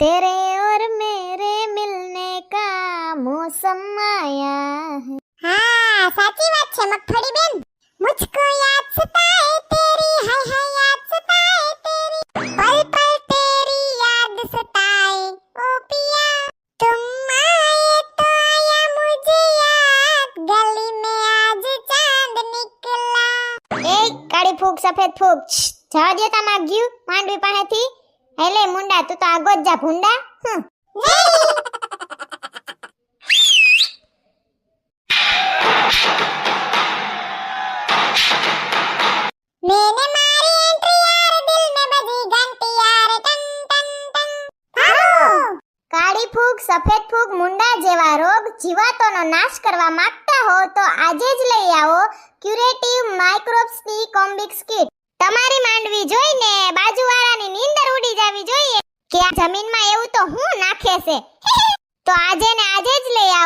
तेरे और मेरे मिलने का मौसम आया है हाँ बात मुझको याद सताए तेरी हाय हाय याद सताए तेरी पल पल तेरी याद सताए ओ पिया तुम आए तो आया मुझे याद गली में आज चाँद निकला फूक सफ़ेद फूक छा देता माग्यू मांडवी पाहेथी હેલે મુંડા તું તો આગો જ જા ભુંડા કાળી ફૂગ સફેદ ફૂગ મુંડા જેવા રોગ જીવાતોનો નાશ કરવા માંગતા હો તો આજે જ લઈ આવો ક્યુરેટિવ માઇક્રોબ્સ કોમ્બિક્સ કિટ. જમીનમાં એવું તો હું નાખે છે? તો આજે ને આજે જ લઈ આવ.